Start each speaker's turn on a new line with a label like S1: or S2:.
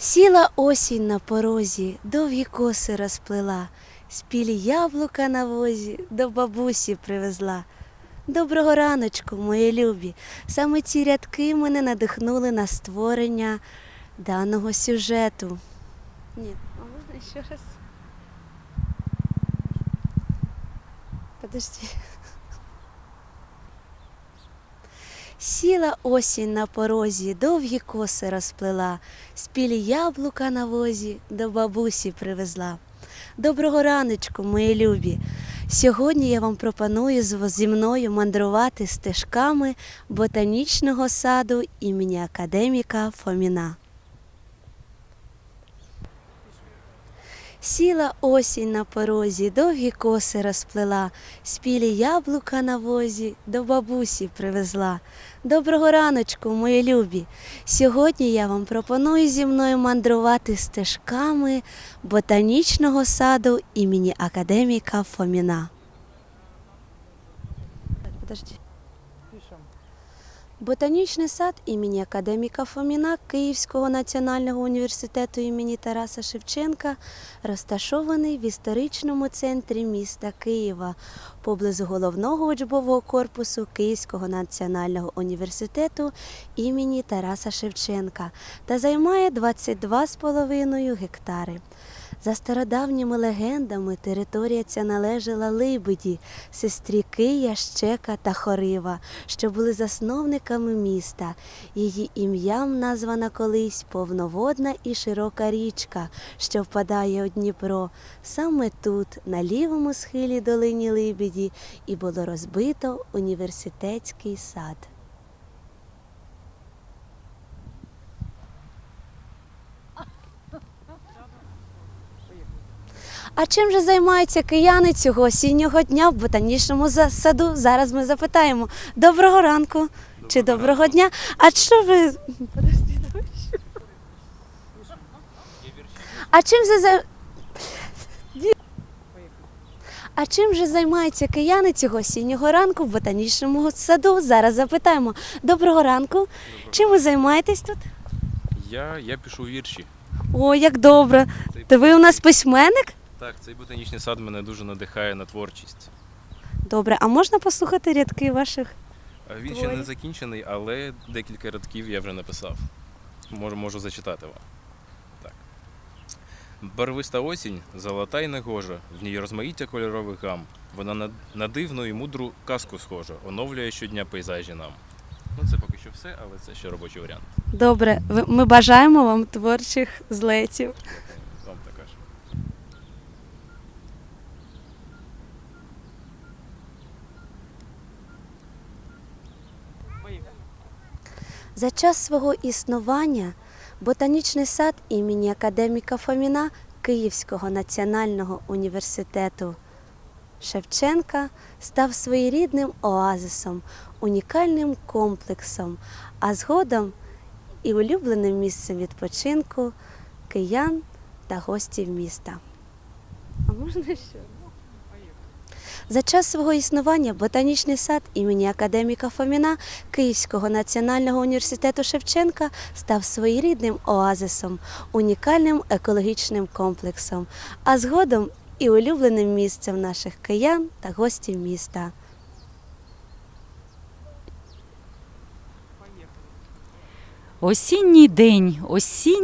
S1: Сіла осінь на порозі, довгі коси розплела, спілі яблука на возі до бабусі привезла. Доброго раночку, мої любі. Саме ці рядки мене надихнули на створення даного сюжету. Ні, а можна ще раз? Подожди. Сіла осінь на порозі, довгі коси розплела, спілі яблука на возі до бабусі привезла. Доброго раночку, мої любі! Сьогодні я вам пропоную зі мною мандрувати стежками ботанічного саду імені академіка Фоміна. Сіла осінь на порозі, довгі коси розплела, спілі яблука на возі до бабусі привезла. Доброго раночку, мої любі! Сьогодні я вам пропоную зі мною мандрувати стежками ботанічного саду імені академіка Фоміна. Подожди. Ботанічний сад імені академіка Фоміна Київського національного університету імені Тараса Шевченка розташований в історичному центрі міста Києва поблизу головного учбового корпусу Київського національного університету імені Тараса Шевченка та займає 22,5 гектари. За стародавніми легендами, територія ця належала Либеді, сестрі Кия, Щека та Хорива, що були засновниками міста. Її ім'ям названа колись повноводна і широка річка, що впадає у Дніпро. Саме тут, на лівому схилі долині Либеді, і було розбито університетський сад. А чим же займаються кияни цього осіннього дня в ботанічному саду? Зараз ми запитаємо. Доброго ранку чи доброго дня. А що ви. А чим же за. А чим же займаються кияни цього осіннього ранку в ботанічному саду? Зараз запитаємо. Доброго ранку. Чим ви займаєтесь тут?
S2: Я, я пишу вірші.
S1: О, як добре. То ви у нас письменник?
S2: Так, цей ботанічний сад мене дуже надихає на творчість.
S1: Добре, а можна послухати рядки ваших?
S2: А Він ще не закінчений, але декілька рядків я вже написав. Можу, можу зачитати вам. Так. Барвиста осінь, золота й негожа, в ній розмаїття кольорових гам. Вона на, на дивну і мудру казку схожа, оновлює щодня пейзажі нам. Ну, це поки що все, але це ще робочий варіант.
S1: Добре, ми бажаємо вам творчих злетів.
S2: Вам також.
S1: За час свого існування ботанічний сад імені академіка Фоміна Київського національного університету Шевченка став своєрідним оазисом, унікальним комплексом, а згодом і улюбленим місцем відпочинку киян та гостів міста. А можна ще? За час свого існування ботанічний сад імені академіка Фоміна Київського національного університету Шевченка став своєрідним оазисом, унікальним екологічним комплексом, а згодом і улюбленим місцем наших киян та гостів міста.
S3: Осінній день, осінній.